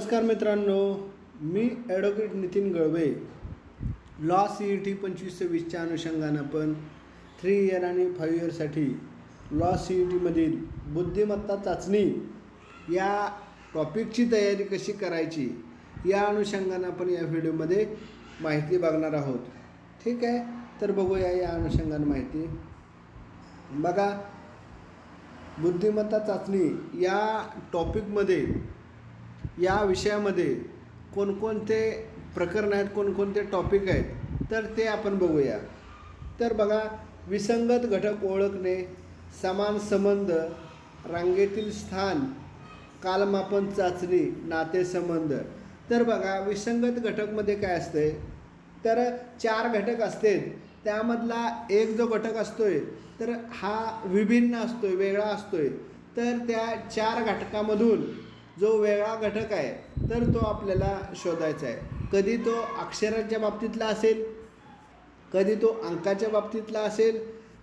नमस्कार मित्रांनो मी advocate Nitin Galve. Law C E T पंचवीस सव्वीसच्या अनुषंगानं पण थ्री इयर आणि फाईव्ह इयरसाठी लॉ सी ई टीमधील बुद्धिमत्ता चाचणी या टॉपिकची तयारी कशी करायची या अनुषंगानं आपण या व्हिडिओमध्ये माहिती बघणार आहोत. ठीक आहे? तर बघूया या अनुषंगानं माहिती. बघा बुद्धिमत्ता चाचणी या टॉपिकमध्ये या विषयामध्ये कोणकोणते प्रकरण आहेत कोणकोणते टॉपिक आहेत तर ते आपण बघूया. तर बघा विसंगत घटक ओळखणे समान संबंध रांगेतील स्थान कालमापन चाचणी नातेसंबंध. तर बघा विसंगत घटकमध्ये काय असते तर चार घटक असतात. त्यामधला एक जो घटक असतोय तर हा विभिन्न असतोय वेगळा असतोय. तर त्या चार घटकामधून जो वेगळा घटक आहे तर तो आपल्याला शोधायचा आहे. कधी तो अक्षराच्या बाबतीतला असेल कधी तो अंकाच्या बाबतीतला असेल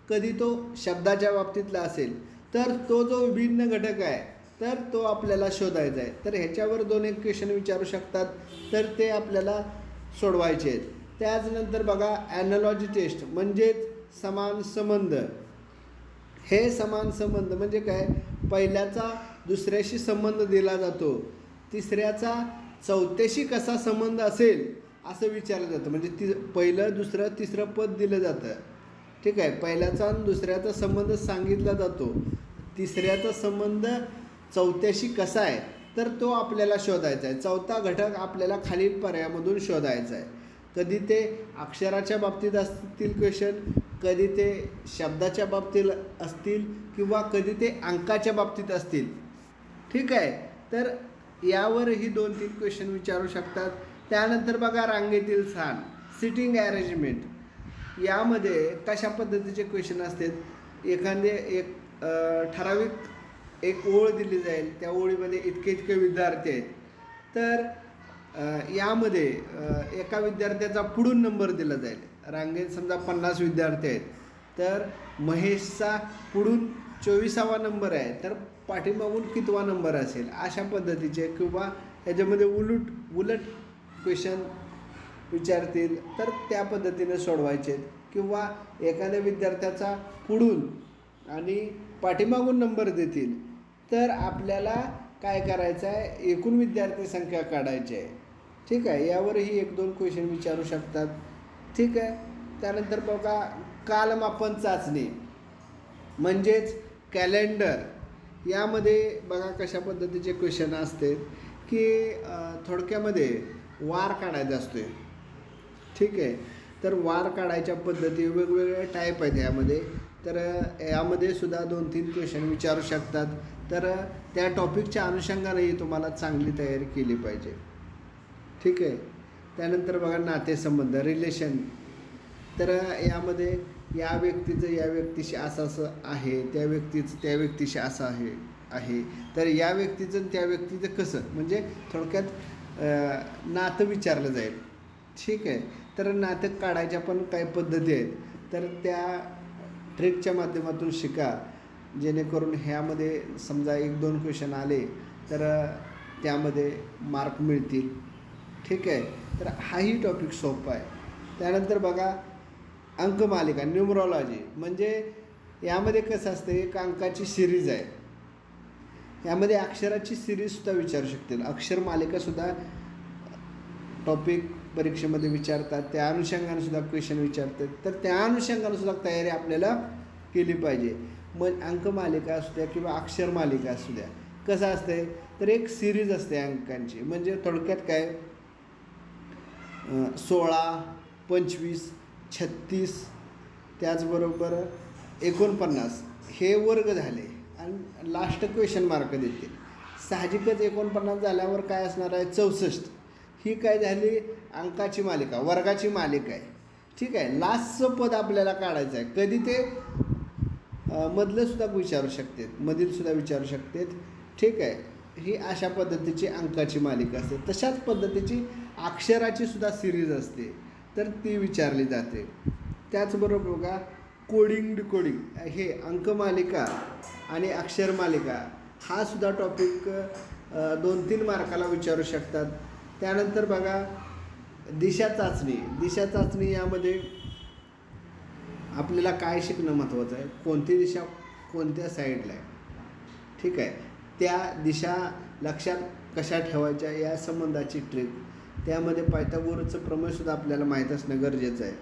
कधी तो शब्दाच्या बाबतीतला असेल तर तो जो भिन्न घटक आहे तर तो आपल्याला शोधायचा आहे. तर ह्याच्यावर दोन एक क्वेश्चन विचारू शकतात तर ते आपल्याला सोडवायचे आहेत. त्याचनंतर बघा ॲनॉलॉजी टेस्ट म्हणजेच समान संबंध. हे समान संबंध म्हणजे काय? पहिल्याचा दुसऱ्याशी संबंध दिला जातो. तिसऱ्याचा चौथ्याशी कसा संबंध असेल असं विचारलं जातं. म्हणजे ति पहिलं दुसरं तिसरं पद दिलं जातं. ठीक आहे? पहिल्याचा आणि दुसऱ्याचा संबंध सांगितला जातो. तिसऱ्याचा संबंध चौथ्याशी कसा आहे तर तो आपल्याला शोधायचा आहे. चौथा घटक आपल्याला खालील पर्यायामधून शोधायचा आहे. कधी ते अक्षराच्या बाबतीत असतील क्वेश्चन कधी ते शब्दाच्या बाबतीत असतील किंवा कधी ते अंकाच्या बाबतीत असतील ठीक आहे. तर यावरही दोन तीन क्वेश्चन विचारू शकतात. त्यानंतर बघा रांगेतील स्थान सिटिंग अरेंजमेंट यामध्ये कशा पद्धतीचे क्वेश्चन असतात? एखादे एक ठराविक एक ओळ दिली जाईल. त्या ओळीमध्ये इतके इतके विद्यार्थी आहेत. तर यामध्ये एका विद्यार्थ्याचा पुढून नंबर दिला जाईल. रांगेत समजा पन्नास विद्यार्थी आहेत. तर महेशचा पुढून चोवीसावा नंबर आहे. तर पाठीमागून कितवा नंबर असेल? अशा पद्धतीचे किंवा याच्यामध्ये उलट उलट क्वेश्चन विचारतील. तर त्या पद्धतीने सोडवायचे. किंवा एखाद्या विद्यार्थ्याचा पुढून आणि पाठीमागून नंबर देतील. तर आपल्याला काय करायचं आहे? एकूण विद्यार्थी संख्या काढायची आहे. ठीक आहे? यावरही एक दोन क्वेश्चन विचारू शकतात. ठीक आहे? त्यानंतर बघा कालमापन चाचणी. म्हणजेच कॅलेंडर यामध्ये बघा कशा पद्धतीचे क्वेश्चन असते की थोडक्यामध्ये वार काढायचा असतोय. ठीक आहे? तर वार काढायच्या पद्धती वेगवेगळ्या टाईप आहेत यामध्ये. तर यामध्ये सुद्धा दोन तीन क्वेश्चन विचारू शकतात. तर त्या टॉपिकच्या अनुषंगानेही तुम्हाला चांगली तयारी केली पाहिजे. ठीक आहे? त्यानंतर बघा नातेसंबंध रिलेशन तर यामध्ये या व्यक्तीचं या व्यक्तीशी असं असं आहे त्या व्यक्तीचं त्या व्यक्तीशी असं आहे आहे. तर या व्यक्तीचं त्या व्यक्तीचं कसं? म्हणजे थोडक्यात नातं विचारलं जाईल. ठीक आहे? तर नातं काढायच्या पण काही पद्धती आहेत. तर त्या ट्रिकच्या माध्यमातून शिका. जेणेकरून ह्यामध्ये समजा एक दोन क्वेश्चन आले तर त्यामध्ये मार्क मिळतील. ठीक आहे? तर हाही टॉपिक सोपा आहे. त्यानंतर बघा अंकमालिका न्युमरॉलॉजी म्हणजे यामध्ये कसं असतं एक अंकाची सिरीज आहे. यामध्ये अक्षराची सिरीजसुद्धा विचारू शकतील. अक्षर मालिकासुद्धा टॉपिक परीक्षेमध्ये विचारतात. त्या अनुषंगाने सुद्धा क्वेश्चन विचारतात. तर त्या अनुषंगाने सुद्धा तयारी आपल्याला केली पाहिजे. मग अंकमालिका असू द्या किंवा अक्षर मालिका असू द्या कसं असते तर एक सिरीज असते अंकांची. म्हणजे थोडक्यात काय? सोळा पंचवीस छत्तीस त्याचबरोबर एकोणपन्नास. हे वर्ग झाले. आणि लास्ट क्वेश्चन मार्क देतील. साहजिकच एकोणपन्नास झाल्यावर काय असणार आहे? चौसष्ट. ही काय झाली? अंकाची मालिका वर्गाची मालिका आहे. ठीक आहे. लास्टचं पद आपल्याला काढायचं आहे. कधी ते? मधलंसुद्धा विचारू शकतात. मधीलसुद्धा विचारू शकतात. ठीक आहे. ही अशा पद्धतीची अंकाची मालिका असते. तशाच पद्धतीची अक्षराची सुद्धा सिरीज असते. तर ती विचारली जाते. त्याचबरोबर बघा कोडिंग डिकोडिंग हे अंकमालिका आणि अक्षरमालिका हा सुद्धा टॉपिक दोन तीन मार्काला विचारू शकतात. त्यानंतर बघा दिशा चाचणी. दिशा चाचणी यामध्ये आपल्याला काय शिकणं महत्त्वाचं आहे? कोणती दिशा कोणत्या साईडला आहे? ठीक आहे. त्या दिशा लक्षात कशा ठेवायच्या या संबंधाची ट्रिक त्यामध्ये पायथागोरसचं प्रमेयसुद्धा आपल्याला माहीत असणं गरजेचं आहे.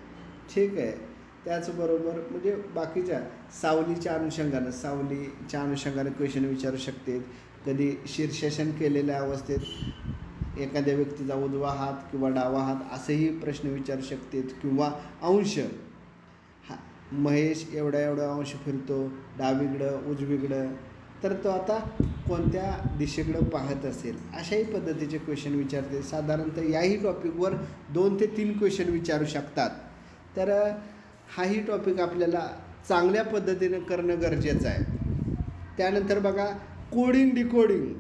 ठीक आहे. त्याचबरोबर म्हणजे बाकीच्या सावलीच्या अनुषंगानं सावलीच्या अनुषंगानं क्वेश्चन विचारू शकते कधी शीर्षासन केलेल्या अवस्थेत एखाद्या व्यक्तीचा उजवा हात किंवा डावा हात असेही प्रश्न विचारू शकतात. किंवा अंश. हा महेश एवढा एवढा अंश फिरतो डावीकडं उजवीकडं. तर तो आता कोणत्या दिशेकडं पाहत असेल? अशाही पद्धतीचे क्वेश्चन विचारते. साधारणतः याही टॉपिकवर दोन ते तीन क्वेश्चन विचारू शकतात. तर हाही टॉपिक आपल्याला चांगल्या पद्धतीनं करणं गरजेचं आहे. त्यानंतर बघा कोडिंग डिकोडिंग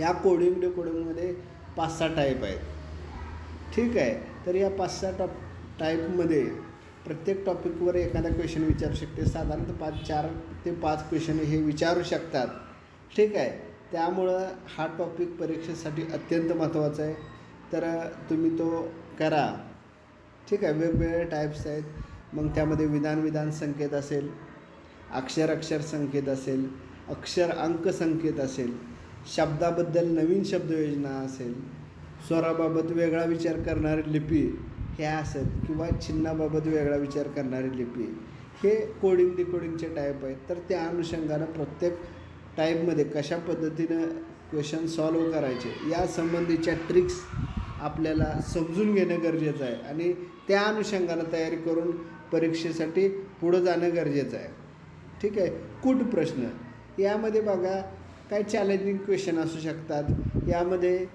या कोडिंग डिकोडिंगमध्ये पाच सहा टाईप आहेत. ठीक आहे? तर या पाच सहा टॉप टाईपमध्ये प्रत्येक टॉपिकवर एखादा क्वेश्चन विचारू शकते. साधारणतः पाच चार ते पाच क्वेश्चन हे विचारू शकतात. ठीक आहे? त्यामुळं हा टॉपिक परीक्षेसाठी अत्यंत महत्त्वाचा आहे. तर तुम्ही तो करा. ठीक आहे? वेगवेगळे टाईप्स आहेत. मग त्यामध्ये विधान विधान संकेत असेल अक्षर अक्षर संकेत असेल अक्षर अंक संकेत असेल शब्दाबद्दल नवीन शब्दयोजना असेल स्वराबाबत वेगळा विचार करणारी लिपी हे असत किंवा चिन्हाबाबत वेगळा विचार करणारी लिपी हे कोडिंग डिकोडिंगचे टाईप आहेत. तर त्या अनुषंगानं प्रत्येक टाईपमध्ये कशा पद्धतीनं क्वेश्चन सॉल्व करायचे या संबंधीच्या ट्रिक्स आपल्याला समजून घेणं गरजेचं आहे. आणि त्या अनुषंगानं तयारी करून परीक्षेसाठी पुढं जाणं गरजेचं आहे. ठीक आहे? कूट प्रश्न. यामध्ये बघा काय चॅलेंजिंग क्वेश्चन असू शकतात. यामध्ये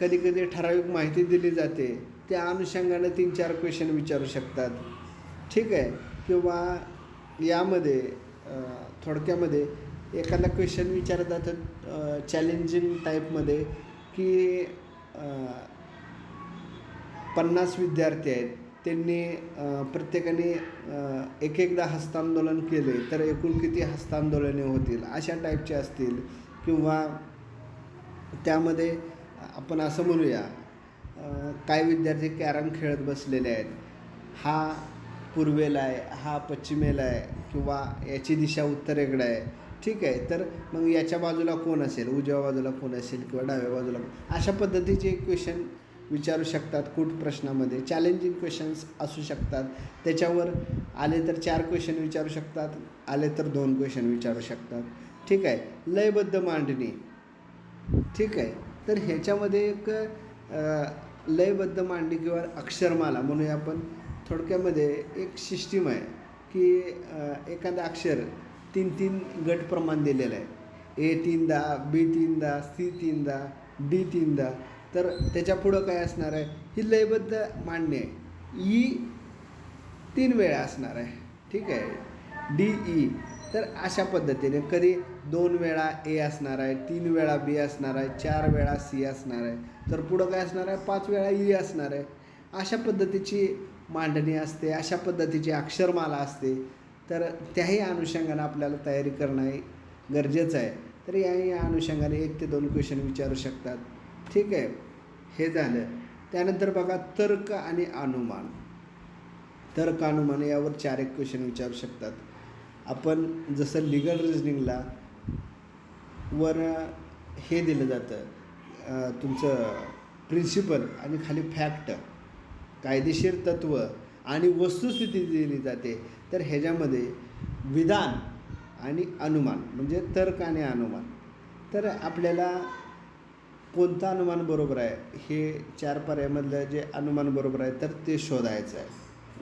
कधी कधी ठराविक माहिती दिली जाते. त्या अनुषंगानं तीन चार क्वेश्चन विचारू शकतात. ठीक आहे? किंवा यामध्ये थोडक्यामध्ये एखादा क्वेश्चन विचारत जातं चॅलेंजिंग टाईपमध्ये की पन्नास विद्यार्थी आहेत. त्यांनी प्रत्येकाने एक एकदा हस्तांदोलन केले तर एकूण किती हस्तांदोलने होतील? अशा टाईपचे असतील. किंवा त्यामध्ये आपण असं म्हणूया काय विद्यार्थी कॅरम खेळत बसलेले आहेत. हा पूर्वेला आहे हा पश्चिमेला आहे किंवा याची दिशा उत्तरेकडे आहे. ठीक आहे तर मग याच्या बाजूला कोण असेल? उजव्या बाजूला कोण असेल किंवा डाव्या बाजूला कोण- अशा पद्धतीचे क्वेश्चन विचारू शकतात कूट प्रश्नामध्ये. चॅलेंजिंग क्वेश्चन्स असू शकतात. त्याच्यावर आले तर चार क्वेश्चन विचारू शकतात आले तर दोन क्वेश्चन विचारू शकतात. ठीक आहे लयबद्ध मांडणी. ठीक आहे तर ह्याच्यामध्ये एक लयबद्ध मांडणी किंवा अक्षरमाला म्हणूया आपण. थोडक्यामध्ये एक सिस्टीम आहे की एखादं अक्षर तीन तीन गट प्रमाण दिलेलं आहे. ए तीनदा बी तीनदा सी तीनदा डी तीनदा. तर त्याच्या पुढं काय असणार आहे? ही लयबद्ध मांडणी आहे. ई तीन वेळा असणार आहे. ठीक आहे? D E. तर अशा पद्धतीने कधी दोन वेळा ए असणार आहे तीन वेळा बी असणार आहे चार वेळा सी असणार आहे तर पुढं काय असणार आहे? पाच वेळा ई असणार आहे. अशा पद्धतीची मांडणी असते अशा पद्धतीची अक्षरमाला असते. तर त्याही अनुषंगाने आपल्याला तयारी करणं हे गरजेचं आहे. तर याही अनुषंगाने एक ते दोन क्वेश्चन विचारू शकतात. ठीक आहे? हे झालं. त्यानंतर बघा तर्क आणि अनुमान. तर्क अनुमान यावर चार एक क्वेश्चन विचारू शकतात. आपण जसं लिगल रिजनिंगला वर हे दिलं जातं. तुमचं प्रिन्सिपल आणि खाली फॅक्ट कायदेशीर तत्त्व आणि वस्तुस्थिती दिली जाते. तर ह्याच्यामध्ये विधान आणि अनुमान म्हणजे तर्क आणि अनुमान. तर आपल्याला कोणता अनुमान बरोबर आहे? हे चार पर्यायामधलं जे अनुमान बरोबर आहे तर ते शोधायचं आहे.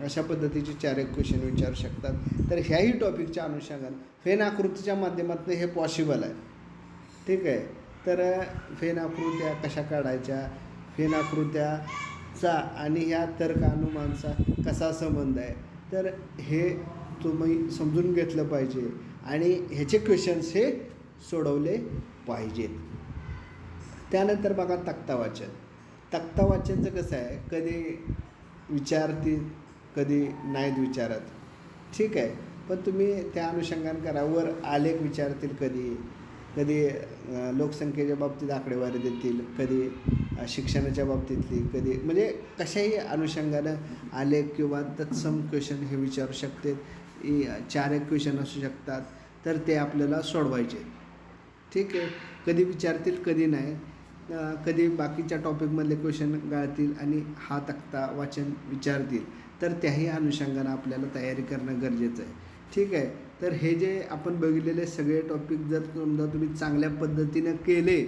अशा पद्धतीचे चार एक क्वेश्चन विचारू शकतात. तर ह्याही टॉपिकच्या अनुषंगानं फेन आकृतीच्या माध्यमातून हे पॉसिबल आहे. ठीक आहे? तर फेन आकृत्या कशा काढायच्या? फेन आकृत्याचा आणि ह्या तर्क अनुमानचा कसा संबंध आहे? तर हे तुम्ही समजून घेतलं पाहिजे आणि ह्याचे क्वेश्चन्स हे सोडवले पाहिजेत. त्यानंतर बघा तक्ता वाचन. तक्ता वाचनचं कसं आहे? कधी विचारतील कधी नाहीत विचारत. ठीक आहे. पण तुम्ही त्या अनुषंगाने करा. वर आलेख विचारतील कधी. कधी लोकसंख्येच्या बाबतीत आकडेवारी देतील. कधी शिक्षणाच्या बाबतीतली. कधी म्हणजे कशाही अनुषंगानं आलेख किंवा तत्सम क्वेश्चन हे विचारू शकते. चार एक क्वेश्चन असू शकतात. तर ते आपल्याला सोडवायचे. ठीक आहे. कधी विचारतील कधी नाही. कधी बाकीच्या टॉपिकमधले क्वेश्चन गाळतील आणि हा तक्ता वाचन विचारतील. तर त्याही अनुषंगानं आपल्याला तयारी करणं गरजेचं आहे. ठीक आहे? तर हे जे आपण बघितलेले सगळे टॉपिक जर समजा तुम्ही चांगल्या पद्धतीनं केले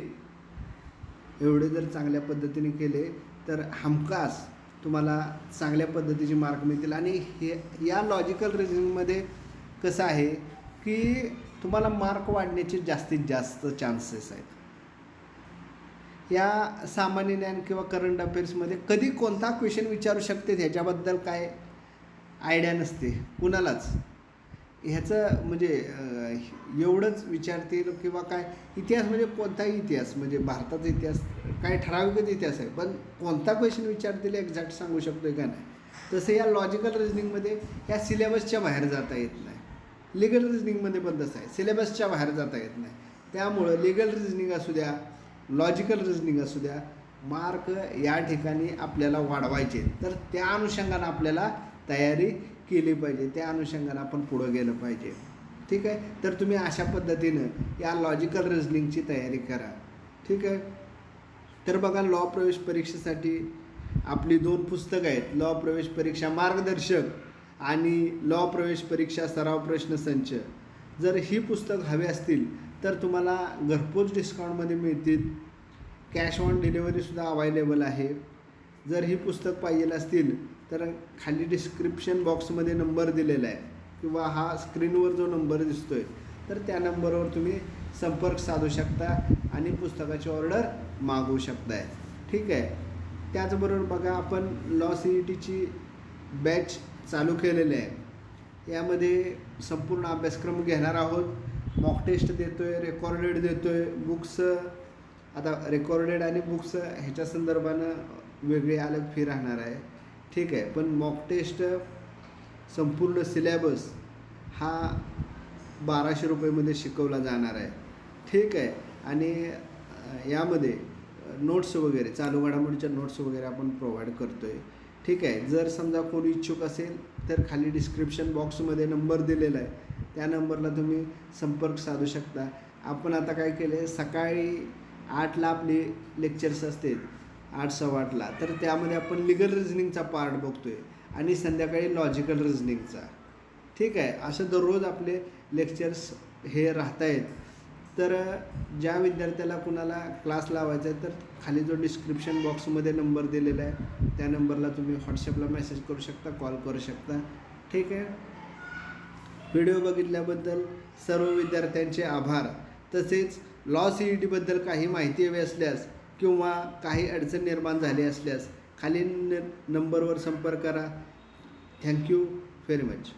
एवढे जर चांगल्या पद्धतीने केले तर हमखास तुम्हाला चांगल्या पद्धतीचे मार्क मिळतील. आणि हे या लॉजिकल रिझनिंगमध्ये कसं आहे की तुम्हाला मार्क वाढण्याचे जास्तीत जास्त चान्सेस आहेत. या सामान्य ज्ञान किंवा करंट अफेअर्समध्ये कधी कोणता क्वेश्चन विचारू शकते? ह्याच्याबद्दल काय आयडिया नसते. कुणालाच. ह्याचं म्हणजे एवढंच विचारतील किंवा काय? इतिहास म्हणजे कोणताही इतिहास म्हणजे भारताचा इतिहास काय ठराविकच इतिहास आहे. पण कोणता क्वेश्चन विचारतील एक्झॅक्ट सांगू शकतो आहे का नाही? तसं या लॉजिकल रिजनिंगमध्ये या सिलेबसच्या बाहेर जाता येत नाही. लिगल रिजनिंगमध्ये पण तसं आहे. सिलेबसच्या बाहेर जाता येत नाही. त्यामुळं लिगल रिजनिंग असू द्या लॉजिकल रिजनिंग असू द्या मार्क या ठिकाणी आपल्याला वाढवायचे. तर त्या अनुषंगानं आपल्याला तयारी केली पाहिजे. त्या अनुषंगानं आपण पुढं गेलं पाहिजे. ठीक आहे? तर तुम्ही अशा पद्धतीनं या लॉजिकल रिजनिंगची तयारी करा. ठीक आहे? तर बघा लॉ प्रवेश परीक्षेसाठी आपली दोन पुस्तकं आहेत. लॉ प्रवेश परीक्षा मार्गदर्शक आणि लॉ प्रवेश परीक्षा सराव प्रश्न संच. जर ही पुस्तक हवी असतील तर तुम्हाला घरपोच डिस्काउंटमध्ये मिळतील. कॅश ऑन डिलेवरीसुद्धा अवायलेबल आहे. जर ही पुस्तक पाहिजे असतील तर खाली डिस्क्रिप्शन बॉक्समध्ये नंबर दिलेला आहे किंवा हा स्क्रीनवर जो नंबर दिसतो आहे तर त्या नंबरवर तुम्ही संपर्क साधू शकता आणि पुस्तकाची ऑर्डर मागवू शकताय. ठीक आहे. त्याचबरोबर बघा आपण लॉ सी ई टीची बॅच चालू केलेली आहे. यामध्ये संपूर्ण अभ्यासक्रम घेणार आहोत. मॉक टेस्ट देतो आहे रेकॉर्डेड देतो आहे बुक्स आता रेकॉर्डेड आणि बुक्स ह्याच्या संदर्भानं वेगळी अलग फी राहणार आहे. ठीक आहे पण मॉक टेस्ट संपूर्ण सिलेबस हा बाराशे रुपयेमध्ये शिकवला जाणार आहे. ठीक आहे आणि यामध्ये नोट्स वगैरे चालू घडामोडीच्या नोट्स वगैरे आपण प्रोव्हाइड करतो आहे ठीक आहे जर समजा कोणी इच्छुक असेल तर खाली डिस्क्रिप्शन बॉक्समध्ये नंबर दिलेला आहे. त्या नंबरला तुम्ही संपर्क साधू शकता. आपण आता काय केलं आहे सकाळी आठला आपली लेक्चर्स असते आठ सव्वा आठला. तर त्यामध्ये आपण लिगल रिजनिंगचा पार्ट बघतो आहे आणि संध्याकाळी लॉजिकल रिजनिंगचा ठीक आहे? असं दररोज आपले लेक्चर्स हे राहत आहेत तर ज्या विद्यार्थ्याला कुणाला क्लास लावायचा आहे तर खाली जो डिस्क्रिप्शन बॉक्समध्ये नंबर दिलेला आहे त्या नंबरला तुम्ही व्हॉट्सअपला मेसेज करू शकता कॉल करू शकता. ठीक आहे? व्हिडिओ बघितल्याबद्दल सर्व विद्यार्थ्यांचे आभार. तसेच लॉ सी ई टीबद्दल काही माहिती हवी असल्यास किंवा काही अडचण निर्माण झाली असल्यास खालील न- नंबरवर संपर्क करा. Thank you very much